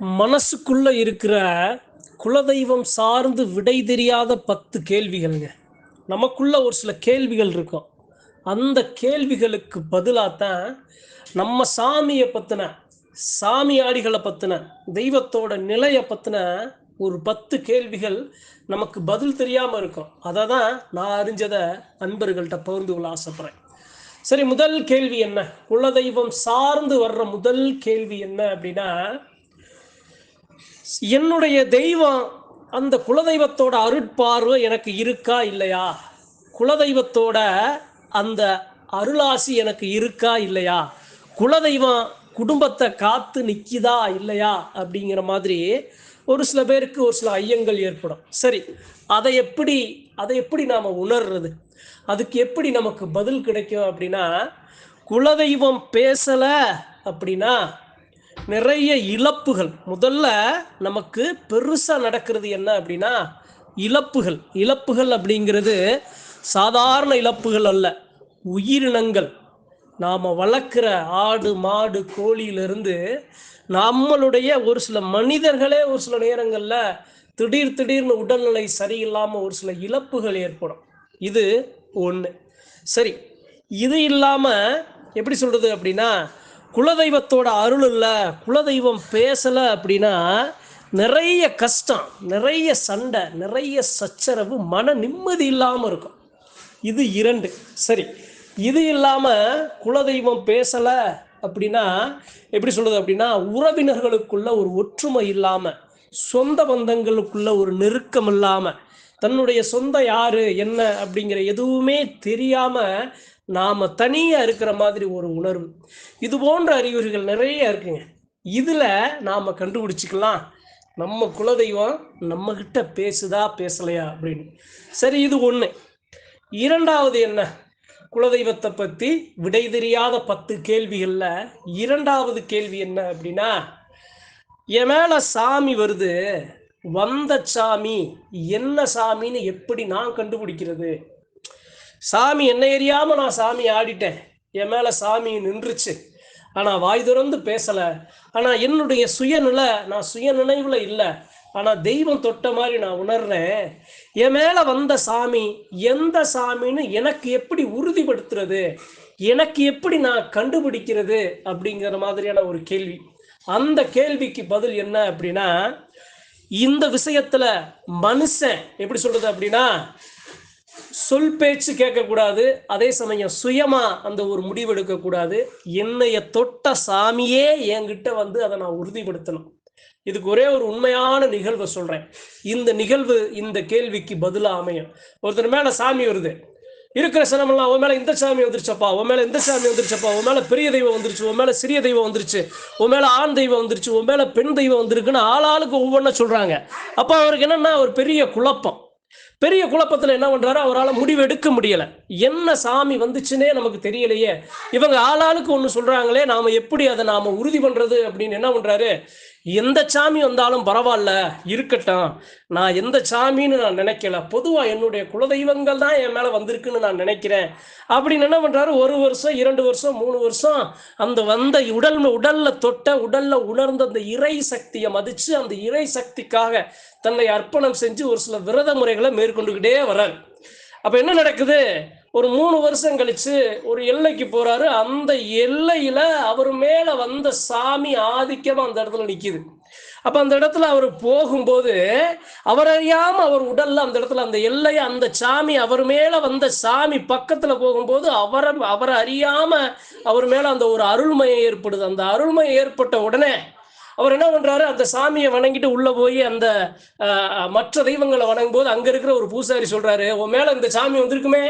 மனசுக்குள்ள இருக்கிற குலதெய்வம் சார்ந்து விடை தெரியாத பத்து கேள்விகள்ங்க. நமக்குள்ள ஒரு சில கேள்விகள் இருக்கும். அந்த கேள்விகளுக்கு பதிலாக தான் நம்ம சாமியை பற்றின சாமியாடிகளை பற்றின தெய்வத்தோட நிலையை பற்றின ஒரு பத்து கேள்விகள் நமக்கு பதில் தெரியாமல் இருக்கும். அதை தான் நான் அறிஞ்சதை அன்பர்கள்ட்ட பகிர்ந்து கொள்ள ஆசைப்பட்றேன். சரி முதல் கேள்வி என்ன? குலதெய்வம் சார்ந்து வர்ற முதல் கேள்வி என்ன அப்படின்னா என்னுடைய தெய்வம் அந்த குலதெய்வத்தோட அருட்பார்வை எனக்கு இருக்கா இல்லையா? குலதெய்வத்தோட அந்த அருளாசி எனக்கு இருக்கா இல்லையா? குலதெய்வம் குடும்பத்தை காத்து நிற்கிதா இல்லையா? அப்படிங்கிற மாதிரி ஒரு சில பேருக்கு ஒரு சில ஐயங்கள் ஏற்படும். சரி அதை எப்படி அதை எப்படி நாம் உணர்றது? அதுக்கு எப்படி நமக்கு பதில் கிடைக்கும் அப்படின்னா குலதெய்வம் பேசலை அப்படின்னா நிறைய இழப்புகள். முதல்ல நமக்கு பெருசாக நடக்கிறது என்ன அப்படின்னா இழப்புகள். இழப்புகள் அப்படிங்கிறது சாதாரண இழப்புகள் அல்ல. உயிரினங்கள். நாம் வளர்க்குற ஆடு மாடு கோழியிலிருந்து நம்மளுடைய ஒரு சில மனிதர்களே ஒரு சில நேரங்களில் திடீர் திடீர்னு உடல்நிலை சரியில்லாமல் ஒரு சில இழப்புகள் ஏற்படும். இது ஒன்று சரி. இது இல்லாமல் எப்படி சொல்கிறது அப்படின்னா குலதெய்வத்தோட அருள் இல்லை குலதெய்வம் பேசலை அப்படின்னா நிறைய கஷ்டம் நிறைய சண்டை நிறைய சச்சரவு மன நிம்மதி இல்லாமல் இருக்கும். இது இரண்டு. சரி இது இல்லாமல் குலதெய்வம் பேசலை அப்படின்னா எப்படி சொல்கிறது அப்படின்னா உறவினர்களுக்குள்ள ஒரு ஒற்றுமை இல்லாமல் சொந்த பந்தங்களுக்குள்ள ஒரு நெருக்கம் இல்லாமல் தன்னுடைய சொந்த யாரு என்ன அப்படிங்கிற எதுவுமே தெரியாமல் நாம் தனியாக இருக்கிற மாதிரி ஒரு உணர்வு. இது போன்ற அறிகுறிகள் நிறைய இருக்குங்க. இதில் நாம் கண்டுபிடிச்சிக்கலாம். நம்ம குலதெய்வம் நம்மக்கிட்ட பேசுதா பேசலையா அப்படின்னு. சரி இது ஒன்று இரண்டாவது என்ன? குலதெய்வத்தை பற்றி விடை தெரியாத பத்து கேள்விகளில் இரண்டாவது கேள்வி என்ன அப்படின்னா என் மேலே சாமி வருது வந்த சாமி என்ன சாமின்னு எப்படி நான் கண்டுபிடிக்கிறது? சாமி என்ன எறியாமல் நான் சாமி ஆடிட்டேன். என் மேலே சாமி நின்றுச்சு. ஆனால் வாய் திறந்து பேசலை. ஆனால் என்னுடைய சுயநிலை நான் சுய நினைவில் இல்லை. ஆனால் தெய்வம் தொட்ட மாதிரி நான் உணர்றேன். என் மேலே வந்த சாமி எந்த சாமின்னு எனக்கு எப்படி உறுதிப்படுத்துறது? எனக்கு எப்படி நான் கண்டுபிடிக்கிறது? அப்படிங்கிற மாதிரியான ஒரு கேள்வி. அந்த கேள்விக்கு பதில் என்ன அப்படின்னா இந்த விஷயத்துல மனுஷன் எப்படி சொல்றது அப்படின்னா சொல் பேச்சு கேட்கக்கூடாது அதே சமயம் சுயமா அந்த ஒரு முடிவு எடுக்கக்கூடாது. என்னைய தொட்ட சாமியே என்கிட்ட வந்து அதை நான் உறுதிப்படுத்தணும். இதுக்கு ஒரே ஒரு உண்மையான நிகழ்வை சொல்றேன். இந்த நிகழ்வு இந்த கேள்விக்கு பதிலாக அமையும். ஒருத்தர் மேல சாமி வருது. இருக்கிற சனமெல்லாம் உன் மேலே இந்த சாமி வந்துருச்சப்பா உன் மேலே இந்த சாமி வந்துருச்சப்பா உன் மேலே பெரிய தெய்வம் வந்துருச்சு உன் மேலே சிறிய தெய்வம் வந்துருச்சு உன் மேலே ஆண் தெய்வம் வந்துருச்சு உன் மேலே பெண் தெய்வம் வந்திருக்குன்னு ஆளாளுக்கு ஒவ்வொன்றா சொல்கிறாங்க அப்போ அவருக்கு என்னென்னா ஒரு பெரிய குழப்பம். பெரிய குழப்பத்தில் என்ன பண்ணுறாரு அவரால் முடிவு எடுக்க என்ன சாமி வந்துச்சுன்னே நமக்கு தெரியலையே. இவங்க ஆளாளுக்கு ஒன்று சொல்கிறாங்களே நாம் எப்படி அதை நாம் உறுதி பண்ணுறது அப்படின்னு என்ன பண்ணுறாரு எந்த சாமி வந்தாலும் பரவாயில்ல இருக்கட்டும். நான் எந்த சாமின்னு நான் நினைக்கல. பொதுவாக என்னுடைய குலதெய்வங்கள் தான் என் மேலே வந்திருக்குன்னு நான் நினைக்கிறேன். அப்படின்னு என்ன பண்ணுறாரு ஒரு வருஷம் இரண்டு வருஷம் மூணு வருஷம் அந்த வந்த உடல் உடல்ல தொட்ட உடல்ல உணர்ந்த அந்த இறை சக்தியை மதித்து அந்த இறை சக்திக்காக தன்னை அர்ப்பணம் செஞ்சு ஒரு சில விரத முறைகளை மேற்கொண்டுக்கிட்டே வர்றார். அப்போ என்ன நடக்குது? ஒரு மூணு வருஷம் கழிச்சு ஒரு எல்லைக்கு போறாரு. அந்த எல்லையில அவர் மேல வந்த சாமி ஆதிக்கமா அந்த இடத்துல நிக்குது. அப்ப அந்த இடத்துல அவர் போகும்போது அவர் அறியாம அவர் உடல்ல அந்த இடத்துல அந்த எல்லை அந்த சாமி அவர் மேல வந்த சாமி பக்கத்துல போகும்போது அவரை அவரை அறியாம அவர் மேல அந்த ஒரு அருள்மயம் ஏற்படுது. அந்த அருள்மயம் ஏற்பட்ட உடனே அவர் என்ன பண்றாரு? அந்த சாமியை வணங்கிட்டு உள்ள போய் அந்த மற்ற தெய்வங்களை வணங்கும் போது அங்க இருக்கிற ஒரு பூசாரி சொல்றாரு உன் மேல இந்த சாமி வந்திருக்குமே.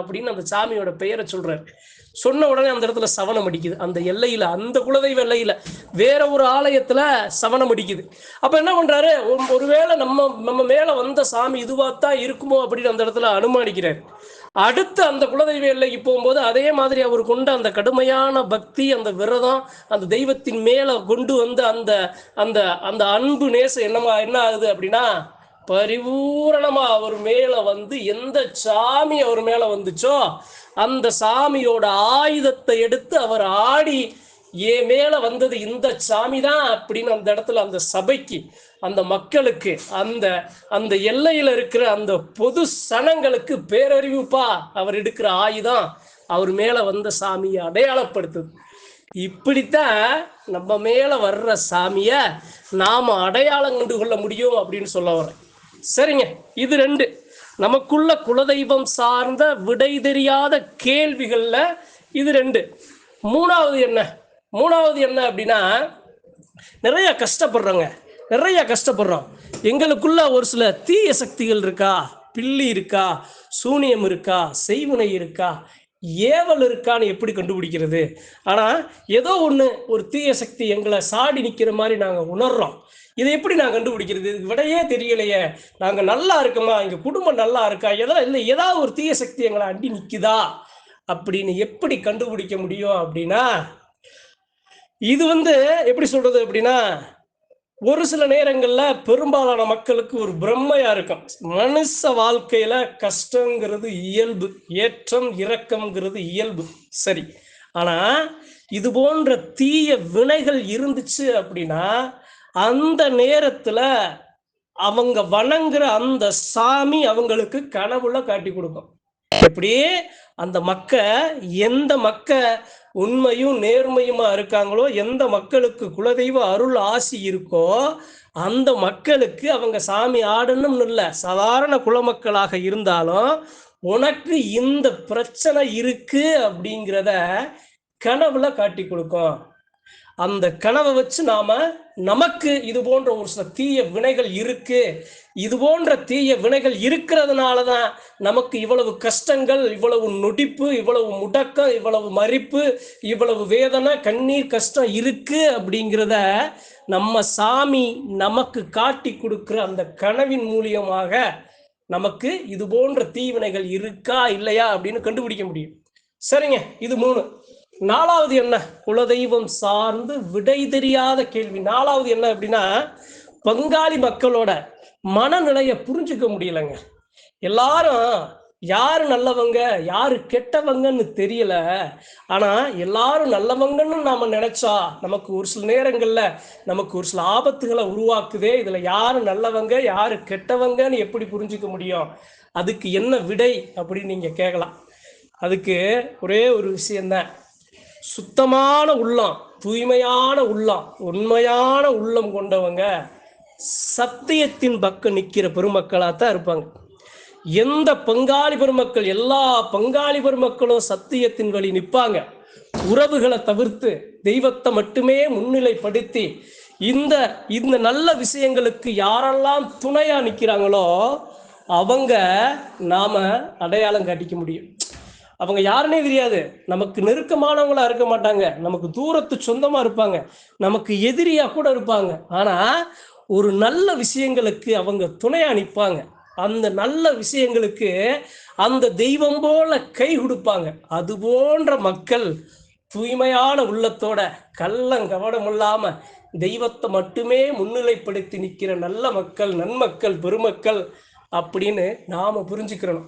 அப்படின்னு அந்த சாமியோட பெயரை சொல்றாரு. சொன்ன உடனே அந்த இடத்துல சவனம் அடிக்குது. அந்த எல்லையில அந்த குலதெய்வ எல்லையில வேற ஒரு ஆலயத்துல சவனம் அடிக்குது. அப்ப என்ன பண்றாரு? ஒருவேளை நம்ம நம்ம மேல வந்த சாமி இதுவாத்தான் இருக்குமோ அப்படின்னு அந்த இடத்துல அனுமானிக்கிறார். அடுத்து அந்த குலதெய்வ எல்லைக்கு போகும்போது அதே மாதிரி அவர் கொண்ட அந்த கடுமையான பக்தி அந்த விரதம் அந்த தெய்வத்தின் மேல கொண்டு வந்து அந்த அந்த அந்த அன்பு நேசம் என்னமா என்ன ஆகுது அப்படின்னா பரிபூரணமா அவர் மேல வந்து எந்த சாமி அவர் மேல வந்துச்சோ அந்த சாமியோட ஆயுதத்தை எடுத்து அவர் ஆடி ஏ மேல வந்தது இந்த சாமி தான் அப்படின்னு அந்த இடத்துல அந்த சபைக்கு அந்த மக்களுக்கு அந்த அந்த எல்லையில இருக்கிற அந்த பொது சனங்களுக்கு பேரறிவுப்பா அவர் எடுக்கிற ஆயுதம் அவர் மேல வந்த சாமியை அடையாளப்படுத்துது. இப்படித்தான் நம்ம மேல வர்ற சாமிய நாம அடையாளம் கண்டு கொள்ள முடியும் அப்படின்னு சொல்ல வரேன் சரிங்க இது ரெண்டு. நமக்குள்ள குலதெய்வம் சார்ந்த விடை தெரியாத கேள்விகள்ல இது ரெண்டு. மூணாவது என்ன? மூணாவது என்ன அப்படின்னா நிறைய கஷ்டப்படுறோங்க. நிறைய கஷ்டப்படுறோம். எங்களுக்குள்ள ஒரு சில தீய சக்திகள் இருக்கா? பில்லி இருக்கா? சூனியம் இருக்கா? செய்வினை இருக்கா? ஏவல் இருக்கான்னு எப்படி கண்டுபிடிக்கிறது? ஆனால் ஏதோ ஒன்று ஒரு தீய சக்தி எங்களை சாடி நிற்கிற மாதிரி நாங்கள் உணர்றோம். இதை எப்படி நான் கண்டுபிடிக்கிறது? இதுக்கு விடையே தெரியலையே. நாங்கள் நல்லா இருக்கோமா? எங்கள் குடும்பம் நல்லா இருக்கா? ஏதோ இல்லை ஏதாவது ஒரு தீய சக்தி எங்களை அண்டி நிற்குதா அப்படின்னு எப்படி கண்டுபிடிக்க முடியும் அப்படின்னா இது வந்து எப்படி சொல்றது அப்படின்னா ஒரு சில நேரங்கள்ல பெரும்பாலான மக்களுக்கு ஒரு பிரம்மையா இருக்கும். மனுஷ வாழ்க்கையில கஷ்டங்கிறது இயல்பு ஏற்றம் இரக்கம்ங்கிறது இயல்பு. சரி. ஆனா இது போன்ற தீய வினைகள் இருந்துச்சு அப்படின்னா அந்த நேரத்துல அவங்க வணங்குற அந்த சாமி அவங்களுக்கு கனவுல காட்டி கொடுக்கும். எப்படி? அந்த மக்க எந்த மக்க உண்மையும் நேர்மையுமா இருக்காங்களோ எந்த மக்களுக்கு குலதெய்வ அருள் ஆசி இருக்கோ அந்த மக்களுக்கு அவங்க சாமி ஆடணும்னு இல்லை. சாதாரண குலமக்களாக இருந்தாலும் உனக்கு இந்த பிரச்சனை இருக்கு அப்படிங்கிறத கனவுல காட்டி கொடுக்கும். அந்த கனவை வச்சு நாம நமக்கு இது போன்ற ஒரு சில தீய வினைகள் இருக்கு. இது போன்ற தீய வினைகள் இருக்கிறதுனால தான் நமக்கு இவ்வளவு கஷ்டங்கள் இவ்வளவு நொடிப்பு இவ்வளவு முடக்கம் இவ்வளவு மறிப்பு இவ்வளவு வேதனை கண்ணீர் கஷ்டம் இருக்கு அப்படிங்கிறத நம்ம சாமி நமக்கு காட்டி கொடுக்குற அந்த கனவின் மூலியமாக நமக்கு இது போன்ற தீவினைகள் இருக்கா இல்லையா அப்படின்னு கண்டுபிடிக்க முடியும். சரிங்க இது மூணு. நாலாவது என்ன? குலதெய்வம் சார்ந்து விடை தெரியாத கேள்வி. நாலாவது என்ன அப்படின்னா பங்காளி மக்களோட மனநிலையை புரிஞ்சுக்க முடியலங்க. எல்லாரும் யாரு நல்லவங்க யாரு கெட்டவங்கன்னு தெரியல. ஆனா எல்லாரும் நல்லவங்கன்னு நாம நினைச்சா நமக்கு ஒரு சில நேரங்கள்ல நமக்கு ஒரு சில ஆபத்துகளை உருவாக்குதே. இதுல யாரு நல்லவங்க யாரு கெட்டவங்கன்னு எப்படி புரிஞ்சுக்க முடியும்? அதுக்கு என்ன விடை அப்படின்னு நீங்க கேட்கலாம் அதுக்கு ஒரே ஒரு விஷயம்தான். சுத்தமான உள்ளம் தூய்மையான உள்ளம் உண்மையான உள்ளம் கொண்டவங்க சத்தியத்தின் பக்கம் நிற்கிற பெருமக்களாக தான் இருப்பாங்க. எந்த பங்காளி பெருமக்கள் எல்லா பங்காளி பெருமக்களும் சத்தியத்தின் வழி நிற்பாங்க. உறவுகளை தவிர்த்து தெய்வத்தை மட்டுமே முன்னிலைப்படுத்தி இந்த இந்த நல்ல விஷயங்களுக்கு யாரெல்லாம் துணையா நிற்கிறாங்களோ அவங்க நாம அடையாளம் காட்டிக்க முடியும். அவங்க யாருன்னே தெரியாது. நமக்கு நெருக்கமானவங்களா இருக்க மாட்டாங்க. நமக்கு தூரத்து சொந்தமா இருப்பாங்க. நமக்கு எதிரியா கூட இருப்பாங்க. ஆனா ஒரு நல்ல விஷயங்களுக்கு அவங்க துணையா நிற்பாங்க அந்த நல்ல விஷயங்களுக்கு அந்த தெய்வம் போல கை கொடுப்பாங்க. அது போன்ற மக்கள் தூய்மையான உள்ளத்தோட கள்ளங்கவனம் இல்லாம தெய்வத்தை மட்டுமே முன்னிலைப்படுத்தி நிற்கிற நல்ல மக்கள் நன்மக்கள் பெருமக்கள் அப்படின்னு நாம புரிஞ்சுக்கிறோம்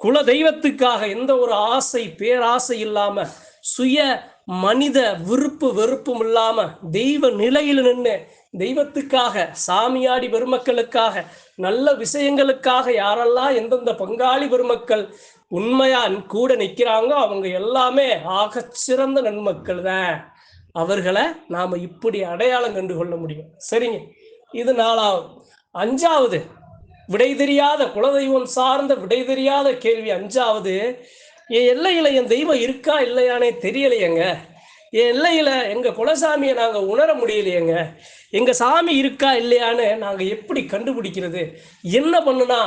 குல தெய்வத்துக்காக எந்த ஒரு ஆசை பேராசை இல்லாம சுய மனித விருப்பு வெறுப்பும் இல்லாம தெய்வ நிலையில் நின்று தெய்வத்துக்காக சாமியாடி பெருமக்களுக்காக நல்ல விஷயங்களுக்காக யாரெல்லாம் எந்தெந்த பங்காளி பெருமக்கள் உண்மையா கூட நிற்கிறாங்க அவங்க எல்லாமே ஆகச்சிறந்த நன்மக்கள் தான். அவர்களை நாம இப்படி அடையாளம் கண்டு கொள்ள முடியும். சரிங்க. இது நாலாவது. அஞ்சாவது. விடை தெரியாத குலதெய்வம் சார்ந்த விடை தெரியாத கேள்வி. அஞ்சாவது என் எல்லையில் என் தெய்வம் இருக்கா இல்லையானே தெரியலையேங்க. என் எல்லையில் எங்கள் குலசாமியை நாங்கள் உணர முடியலையேங்க. எங்கள் சாமி இருக்கா இல்லையான்னு நாங்கள் எப்படி கண்டுபிடிக்கிறது? என்ன பண்ணுனா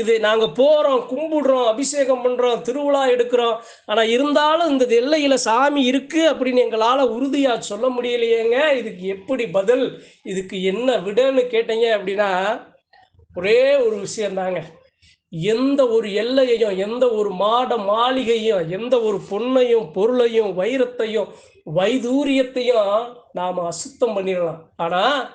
இது நாங்கள் போகிறோம் கும்பிடுறோம் அபிஷேகம் பண்ணுறோம் திருவிழா எடுக்கிறோம். ஆனால் இருந்தாலும் இந்த எல்லையில் சாமி இருக்குது அப்படின்னு எங்களால் உறுதியாக சொல்ல முடியலையேங்க. இதுக்கு எப்படி பதில்? இதுக்கு என்ன விடன்னு கேட்டீங்க அப்படின்னா ஒரே ஒரு விஷயம்தாங்க எந்த ஒரு எல்லையையும் எந்த ஒரு மாட மாளிகையும் எந்த ஒரு பொன்னையும் பொருளையும் வைரத்தையும் வைதூரியத்தையும் நாம அசுத்தம் பண்ணிடலாம். ஆனா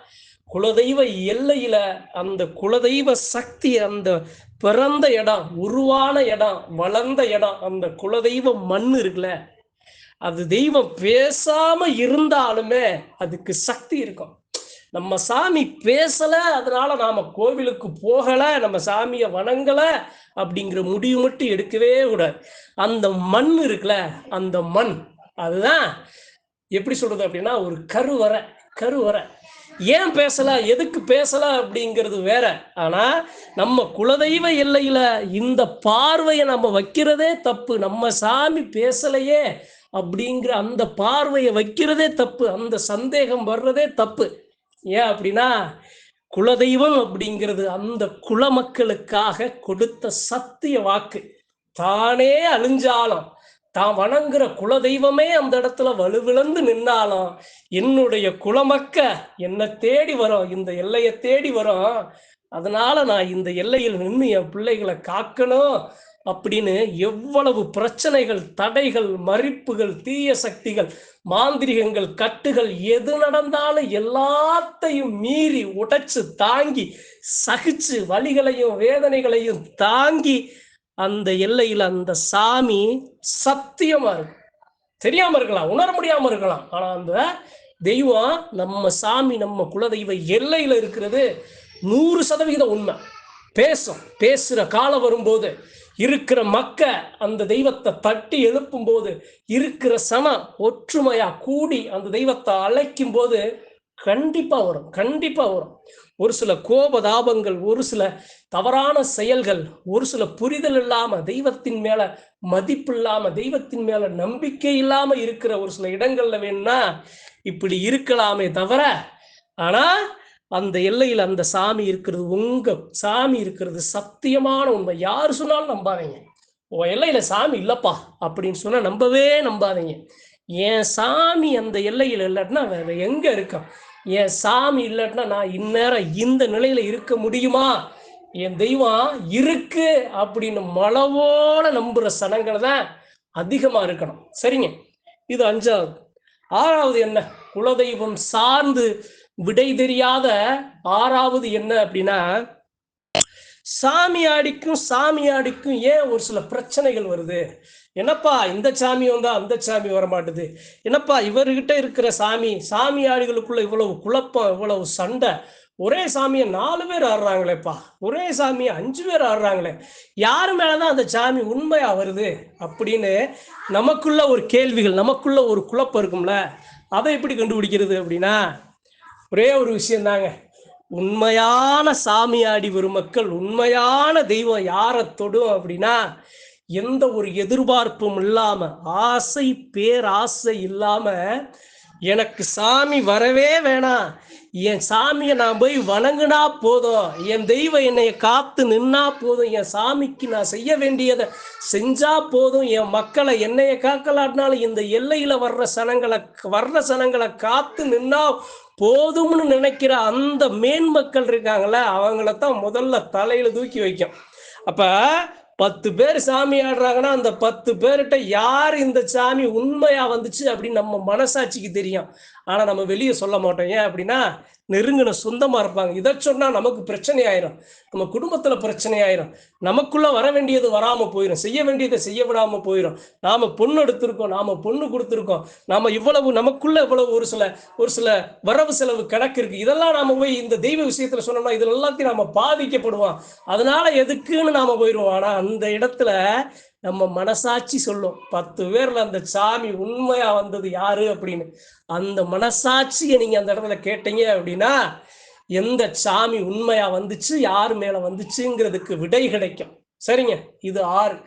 குலதெய்வ எல்லையில அந்த குலதெய்வ சக்தி அந்த பிறந்த இடம் உருவான இடம் வளர்ந்த இடம் அந்த குலதெய்வ மண் இருக்குல்ல அது தெய்வம் பேசாம இருந்தாலுமே அதுக்கு சக்தி இருக்கும். நம்ம சாமி பேசல அதனால நாம கோவிலுக்கு போகல நம்ம சாமியை வணங்கல அப்படிங்கிற முடிவு மட்டும் எடுக்கவே கூடாது. அந்த மண் இருக்குல்ல அந்த மண் அதுதான் எப்படி சொல்றது அப்படின்னா ஒரு கருவறை கருவறை. ஏன் பேசல எதுக்கு பேசல அப்படிங்கிறது வேற. ஆனா நம்ம குலதெய்வ எல்லையில இந்த பார்வையை நம்ம வைக்கிறதே தப்பு. நம்ம சாமி பேசலையே அப்படிங்கிற அந்த பார்வையை வைக்கிறதே தப்பு. அந்த சந்தேகம் வர்றதே தப்பு. ஏன் அப்படின்னா குலதெய்வம் அப்படிங்கிறது அந்த குல மக்களுக்காக கொடுத்த சத்திய வாக்கு. தானே அழிஞ்சாலும் தான் வணங்குற குலதெய்வமே அந்த இடத்துல வலுவிழந்து நின்னாலும் என்னுடைய குலமக்க என்னை தேடி வரும் இந்த எல்லையை தேடி வரும். அதனால நான் இந்த எல்லையில் நின்று என் பிள்ளைகளை காக்கணும். அப்படின்னு எவ்வளவு பிரச்சனைகள் தடைகள் மறிப்புகள் தீய சக்திகள் மாந்திரிகங்கள் கட்டுகள் எது நடந்தாலும் எல்லாத்தையும் மீறி உடைச்சு தாங்கி சகிச்சு வலிகளையும் வேதனைகளையும் தாங்கி அந்த எல்லையில் அந்த சாமி சத்தியமா இருக்கும் தெரியாம இருக்கலாம் உணர முடியாம இருக்கலாம். ஆனா அந்த தெய்வம் நம்ம சாமி நம்ம குலதெய்வ எல்லையில இருக்கிறது நூறு சதவிகிதம் உண்மை. பேசும் பேசுற காலம் வரும்போது இருக்கிற மக்க அந்த தெய்வத்தை தட்டி எழுப்பும் போது இருக்கிற சனம் ஒற்றுமையா கூடி அந்த தெய்வத்தை அழைக்கும் போது கண்டிப்பா வரும் கண்டிப்பா வரும். ஒரு சில கோபதாபங்கள் ஒரு சில தவறான செயல்கள் ஒரு சில புரிதல் இல்லாம தெய்வத்தின் மேல மதிப்பு இல்லாம தெய்வத்தின் மேல நம்பிக்கை இல்லாம இருக்கிற ஒரு சில இடங்கள்ல வேணும்னா இப்படி இருக்கலாமே தவிர ஆனா அந்த எல்லையில் அந்த சாமி இருக்கிறது உங்க சாமி இருக்கிறது சத்தியமான உண்மை. யார் சொன்னாலும் நம்பாதீங்க. உன் எல்லையில சாமி இல்லப்பா அப்படின்னு சொன்னா நம்பவே நம்பாதீங்க. என் சாமி அந்த எல்லையில் இல்லைன்னா வேற எங்க இருக்கும் என் சாமி இல்லைன்னா நான் இந்நேரம் இந்த நிலையில இருக்க முடியுமா? என் தெய்வம் இருக்கு அப்படின்னு மளவோட நம்புற சனங்களை தான் அதிகமா இருக்கணும். சரிங்க. இது அஞ்சாவது. ஆறாவது என்ன? குலதெய்வம் சார்ந்து விடை தெரியாத ஆறாவது என்ன அப்படின்னா சாமியாடிக்கும் சாமியாடிக்கும் ஏன் ஒரு சில பிரச்சனைகள் வருது? என்னப்பா இந்த சாமி வந்தா அந்த சாமி வர மாட்டுது என்னப்பா இவர்கிட்ட இருக்கிற சாமி சாமியாடிகளுக்குள்ள இவ்வளவு குழப்பம் இவ்வளவு சண்டை. ஒரே சாமியை நாலு பேர் ஆடுறாங்களேப்பா. ஒரே சாமியை அஞ்சு பேர் ஆடுறாங்களே. யார் மேலதான் அந்த சாமி உண்மையா வருது அப்படின்னு நமக்குள்ள ஒரு கேள்விகள் நமக்குள்ள ஒரு குழப்பம் இருக்கும்ல. அதை எப்படி கண்டுபிடிக்கிறது அப்படின்னா ஒரே ஒரு விஷயந்தாங்க. உண்மையான சாமியாடி வரும் மக்கள் உண்மையான தெய்வம் யாரை தொடும் அப்படின்னா எந்த ஒரு எதிர்பார்ப்பும் இல்லாம ஆசை பேராசை இல்லாம எனக்கு சாமி வரவே வேணாம். என் சாமியை நான் போய் வணங்கினா போதும். என் தெய்வம் என்னை காத்து நின்னா போதும். என் சாமிக்கு நான் செய்ய வேண்டியதை செஞ்சா போதும். என் மக்களை என்னைய காக்கலாட்டினாலும் இந்த எல்லையில வர்ற சனங்களை வர்ற சனங்களை காத்து நின்னா போதும்னு நினைக்கிற அந்த மேன்மக்கள் இருக்காங்கள அவங்கள தான் முதல்ல தலையில தூக்கி வைக்கும். அப்ப பத்து பேர் சாமி ஆடுறாங்கன்னா அந்த பத்து பேர்கிட்ட யார் இந்த சாமி உண்மையா வந்துச்சு அப்படின்னு நம்ம மனசாட்சிக்கு தெரியும். ஆனா நம்ம வெளியே சொல்ல மாட்டோம். ஏன் அப்படின்னா நெருங்கின சொந்தமா இருப்பாங்க. இதை சொன்னா நமக்கு பிரச்சனை ஆயிரும் நம்ம குடும்பத்துல பிரச்சனை ஆயிரும் நமக்குள்ள வர வேண்டியது வராம போயிடும் செய்ய வேண்டியதை செய்ய விடாம போயிடும் நாம பொண்ணு எடுத்திருக்கோம். நாம பொண்ணு கொடுத்துருக்கோம். நாம இவ்வளவு நமக்குள்ள இவ்வளவு ஒரு சில ஒரு சில வரவு செலவு கணக்கு இருக்கு. இதெல்லாம் நாம போய் இந்த தெய்வ விஷயத்துல சொன்னோம்னா இதுல எல்லாத்தையும் நாம பாதிக்கப்படுவோம். அதனால எதுக்குன்னு நாம போயிடுவோம் ஆனா அந்த இடத்துல நம்ம மனசாட்சி சொல்லும். பத்து பேர்ல அந்த சாமி உண்மையா வந்தது யாரு அப்படின்னு. அந்த மனசாட்சியை நீங்க அந்த இடத்துல கேட்டீங்க அப்படின்னா எந்த சாமி உண்மையா வந்துச்சு யார் மேல வந்துச்சுங்கிறதுக்கு விடை கிடைக்கும். சரிங்க? இது ஆறு.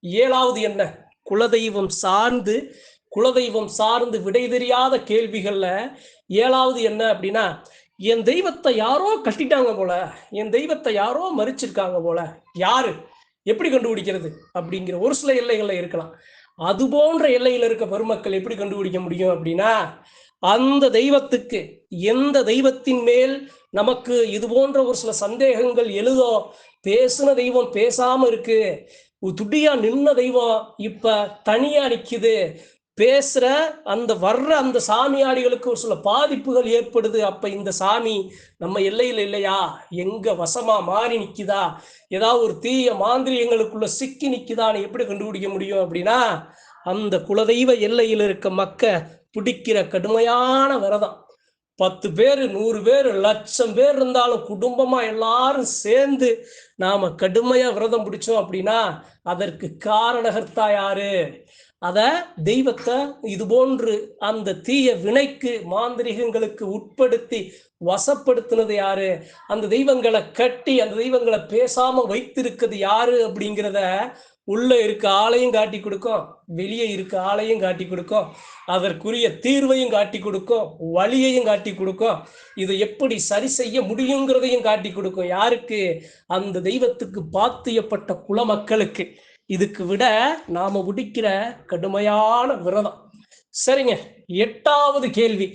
ஏழாவது என்ன? குலதெய்வம் சார்ந்து குலதெய்வம் சார்ந்து விடை தெரியாத கேள்விகள்ல ஏழாவது என்ன அப்படின்னா என் தெய்வத்தை யாரோ கட்டிட்டாங்க போல என் தெய்வத்தை யாரோ மறிச்சிருக்காங்க போல. யாரு? எப்படி கண்டுபிடிக்கிறது? அப்படிங்கிற ஒரு சில எல்லைகளில் இருக்கலாம். அது போன்ற எல்லையில் இருக்க பெருமக்கள் எப்படி கண்டுபிடிக்க முடியும் அப்படின்னா அந்த தெய்வத்துக்கு எந்த தெய்வத்தின் மேல் நமக்கு இது போன்ற ஒரு சில சந்தேகங்கள் எழுதோ? பேசுன தெய்வம் பேசாம இருக்கு. துடியா நின்ன தெய்வம் இப்ப தனியா நிக்குது. பேசுகிற அந்த வர்ற அந்த சாமியாடிகளுக்கு ஒரு சில பாதிப்புகள் ஏற்படுது. அப்போ இந்த சாமி நம்ம எல்லையில் இல்லையா? எங்கே வசமாக மாறி நிற்குதா ஏதாவது ஒரு தீய மாந்திரியங்களுக்குள்ள சிக்கி நிற்குதான்னு எப்படி கண்டுபிடிக்க முடியும் அப்படின்னா அந்த குலதெய்வ எல்லையில் இருக்க மக்க பிடிக்கிற கடுமையான விரதம். பத்து பேர் நூறு பேர் லட்சம் பேர் இருந்தாலும் குடும்பமாக எல்லாரும் சேர்ந்து நாம் கடுமையாக விரதம் பிடிச்சோம் அப்படின்னா அதற்கு காரணகர்த்தா யாரு? அத தெய்வத்தை இது போன்று அந்த தீய வினைக்கு மாந்திரிகங்களுக்கு உட்படுத்தி வசப்படுத்தினது யாரு? அந்த தெய்வங்களை கட்டி அந்த தெய்வங்களை பேசாம வைத்திருக்கிறது யாரு அப்படிங்கிறத உள்ள இருக்க ஆளையும் காட்டி கொடுக்கும் வெளியே இருக்க ஆளையும் காட்டி கொடுக்கும் அதற்குரிய தீர்வையும் காட்டி கொடுக்கும் வழியையும் காட்டி கொடுக்கும் இதை எப்படி சரி செய்ய முடியுங்கிறதையும் காட்டி கொடுக்கும். யாருக்கு? அந்த தெய்வத்துக்கு பாத்தியப்பட்ட குலமக்களுக்கு. இதுக்கு விட நாம முடிக்கிற கடுமையான விரதம். சரிங்க. எட்டாவது கேள்வி.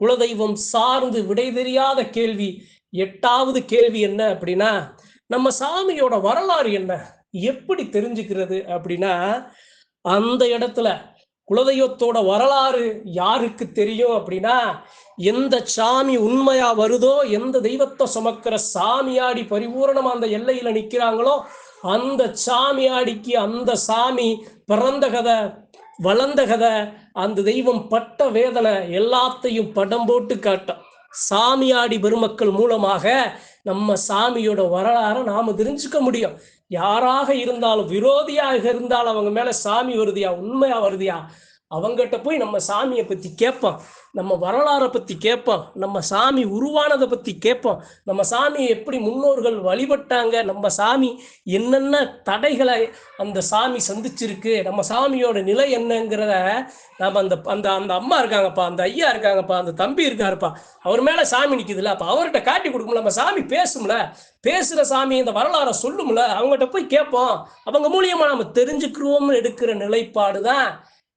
குலதெய்வம் சார்ந்து விடை தெரியாத கேள்வி. எட்டாவது கேள்வி என்ன அப்படின்னா நம்ம சாமியோட வரலாறு என்ன? எப்படி தெரிஞ்சுக்கிறது அப்படின்னா அந்த இடத்துல குலதெய்வத்தோட வரலாறு யாருக்கு தெரியும் அப்படின்னா எந்த சாமி உண்மையா வருதோ எந்த தெய்வத்தை சுமக்கிற சாமியாடி பரிபூரணமா அந்த எல்லையில நிக்கிறாங்களோ அந்த சாமியாடிக்கு அந்த சாமி பிறந்த கதை வளர்ந்த கதை அந்த தெய்வம் பட்ட வேதனை எல்லாத்தையும் படம் போட்டு காட்டும். சாமியாடி பெருமக்கள் மூலமாக நம்ம சாமியோட வரலாறை நாம தெரிஞ்சுக்க முடியும். யாராக இருந்தாலும் விரோதியாக இருந்தாலும் அவங்க மேல சாமி வருதியா உண்மையா வருதியா? அவங்ககிட்ட போய் நம்ம சாமியை பற்றி கேட்போம் நம்ம வரலாறை பற்றி கேட்போம் நம்ம சாமி உருவானதை பற்றி கேட்போம் நம்ம சாமியை எப்படி முன்னோர்கள் வழிபட்டாங்க? நம்ம சாமி என்னென்ன தடைகளை அந்த சாமி சந்திச்சிருக்கு? நம்ம சாமியோட நிலை என்னங்கிறத நம்ம அந்த அந்த அந்த அம்மா இருக்காங்கப்பா அந்த ஐயா இருக்காங்கப்பா அந்த தம்பி இருக்காருப்பா. அவர் மேலே சாமி நிக்குதுல்ல. அப்போ அவர்கிட்ட காட்டி கொடுக்கும்ல. நம்ம சாமி பேசும்ல. பேசுகிற சாமி இந்த வரலாறை சொல்லும்ல. அவங்ககிட்ட போய் கேட்போம் அவங்க மூலியமாக நம்ம தெரிஞ்சுக்கிறோம்னு எடுக்கிற நிலைப்பாடு தான்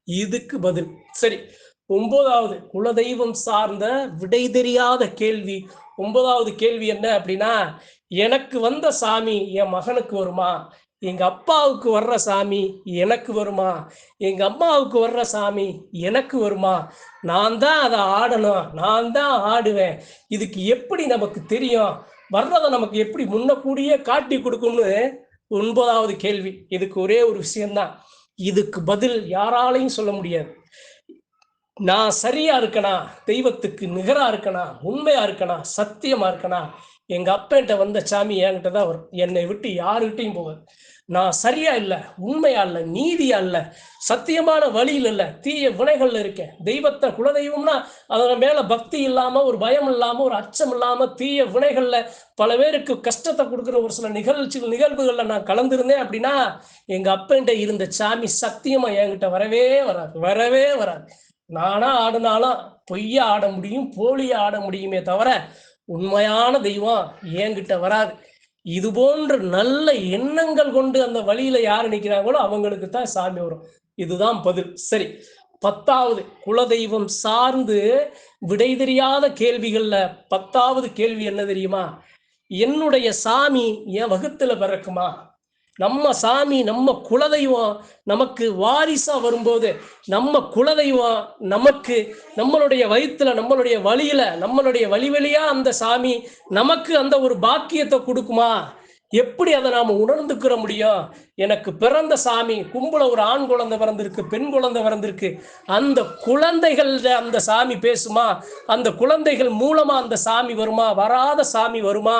இதுக்கு பதில். சரி ஒன்பதாவது குலதெய்வம் சார்ந்த விடை தெரியாத கேள்வி. ஒன்பதாவது கேள்வி என்ன அப்படின்னா எனக்கு வந்த சாமி என் மகனுக்கு வருமா? எங்க அப்பாவுக்கு வர்ற சாமி எனக்கு வருமா? எங்க அம்மாவுக்கு வர்ற சாமி எனக்கு வருமா? நான் தான் அதை ஆடணும் நான் தான் ஆடுவேன். இதுக்கு எப்படி நமக்கு தெரியும்? வர்றதை நமக்கு எப்படி முன்னக்கூடியே காட்டி கொடுக்கும்னு ஒன்பதாவது கேள்வி. இதுக்கு ஒரே ஒரு விஷயம்தான். இதுக்கு பதில் யாராலையும் சொல்ல முடியாது. நான் சரியா இருக்கனா? தெய்வத்துக்கு நிகரா இருக்கனா? உண்மையா இருக்கனா? சத்தியமா இருக்கனா? எங்க அப்பன்ட்ட வந்த சாமி என்கிட்ட தான் வரும். என்னை விட்டு யாருகிட்டையும் போவாது நான் சரியா இல்லை உண்மையா இல்லை நீதியா இல்லை சத்தியமான வழியில் இல்லை தீய வினைகள்ல இருக்கேன். தெய்வத்தை குலதெய்வம்னா அதன் மேல பக்தி இல்லாம ஒரு பயம் இல்லாம ஒரு அச்சம் இல்லாம தீய வினைகள்ல பல பேருக்கு கஷ்டத்தை கொடுக்குற ஒரு சில நிகழ்ச்சிகள் நிகழ்வுகள்ல நான் கலந்துருந்தேன் அப்படின்னா எங்க அப்பன்ட்ட இருந்த சாமி சத்தியமா என்கிட்ட வரவே வராது வரவே வராது. நானா ஆடினாலும் பொய்யா ஆட முடியும் போலியா ஆட முடியுமே தவிர உண்மையான தெய்வம் என்கிட்ட வராது. இது போன்ற நல்ல எண்ணங்கள் கொண்டு அந்த வழியில யார் நிற்கிறாங்களோ அவங்களுக்கு தான் சாமி வரும். இதுதான் பதில். சரி. பத்தாவது குலதெய்வம் சார்ந்து விடை தெரியாத கேள்விகள்ல பத்தாவது கேள்வி என்ன தெரியுமா? என்னுடைய சாமி என் வகுத்துல பிறக்குமா? நம்ம சாமி நம்ம குலதெய்வம் நமக்கு வாரிசா வரும்போது நம்ம குலதெய்வம் நமக்கு நம்மளுடைய வயிற்றுல நம்மளுடைய வழியில நம்மளுடைய வழி வழியா அந்த சாமி நமக்கு அந்த ஒரு பாக்கியத்தை கொடுக்குமா? எப்படி அதை நாம் உணர்ந்துக்கிற முடியும்? எனக்கு பிறந்த சாமி கும்பல ஒரு ஆண் குழந்தை பிறந்திருக்கு பெண் குழந்தை பிறந்திருக்கு. அந்த குழந்தைகள் அந்த சாமி பேசுமா? அந்த குழந்தைகள் மூலமா அந்த சாமி வருமா? வராத சாமி வருமா?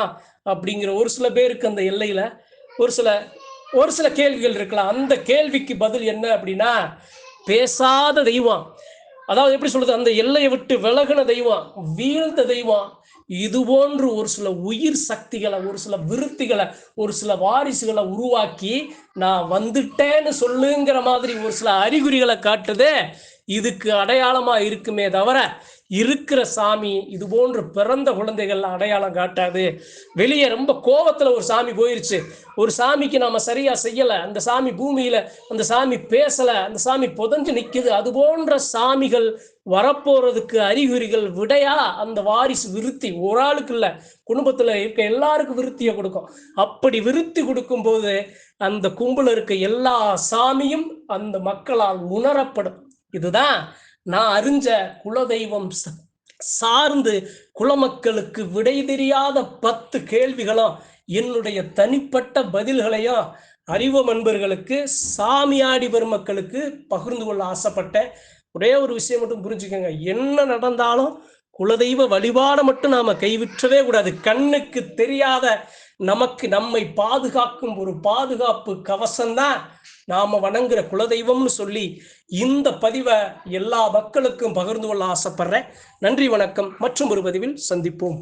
அப்படிங்கிற ஒரு சில பேருக்கு அந்த எல்லையில ஒரு சில ஒரு சில கேள்விகள் இருக்கலாம். அந்த கேள்விக்கு பதில் என்ன அப்படின்னா பேசாத தெய்வம். அதாவது எப்படி சொல்றது? அந்த எல்லையை விட்டு விலகின தெய்வம் வீழ்ந்த தெய்வம். இது போன்று ஒரு சில உயிர் சக்திகளை ஒரு சில விருத்திகளை ஒரு சில வாரிசுகளை உருவாக்கி நான் வந்துட்டேன்னு சொல்லுங்கிற மாதிரி ஒரு சில அறிகுறிகளை காட்டுதே. இதுக்கு அடையாளமா இருக்குமே தவிர இருக்கிற சாமி இது போன்ற பிறந்த குழந்தைகள் அடையாளம் காட்டாது. வெளியே ரொம்ப கோபத்துல ஒரு சாமி போயிருச்சு. ஒரு சாமிக்கு நாம சரியா செய்யல. அந்த சாமி பூமியில அந்த சாமி பேசல. அந்த சாமி புதஞ்சு நிக்குது. அது போன்ற சாமிகள் வரப்போறதுக்கு அறிகுறிகள் விடையா அந்த வாரிசு விருத்தி ஒரு ஆளுக்கு இல்ல. குடும்பத்துல இருக்க எல்லாருக்கும் விருத்தியை கொடுக்கும். அப்படி விருத்தி கொடுக்கும் போது அந்த கும்பல இருக்க எல்லா சாமியும் அந்த மக்களால் உணரப்படும். இதுதான் நான் அறிஞ்ச குலதெய்வம் சார்ந்து குலமக்களுக்கு விடை தெரியாத பத்து கேள்விகளும் என்னுடைய தனிப்பட்ட பதில்களையும் அறிவு அன்பர்களுக்கு சாமியாடி பெருமக்களுக்கு பகிர்ந்து கொள்ள ஆசைப்பட்டேன். ஒரே ஒரு விஷயம் மட்டும் புரிஞ்சுக்கோங்க. என்ன நடந்தாலும் குலதெய்வ வழிபாடை மட்டும் நாம கைவிற்றவே கூடாது. கண்ணுக்கு தெரியாத நமக்கு நம்மை பாதுகாக்கும் ஒரு பாதுகாப்பு கவசம்தான் நாம வணங்குற குலதெய்வம்னு சொல்லி இந்த பதிவை எல்லா மக்களுக்கும் பகிர்ந்து கொள்ள ஆசைப்படுறேன். நன்றி வணக்கம். மற்றும் ஒரு பதிவில் சந்திப்போம்.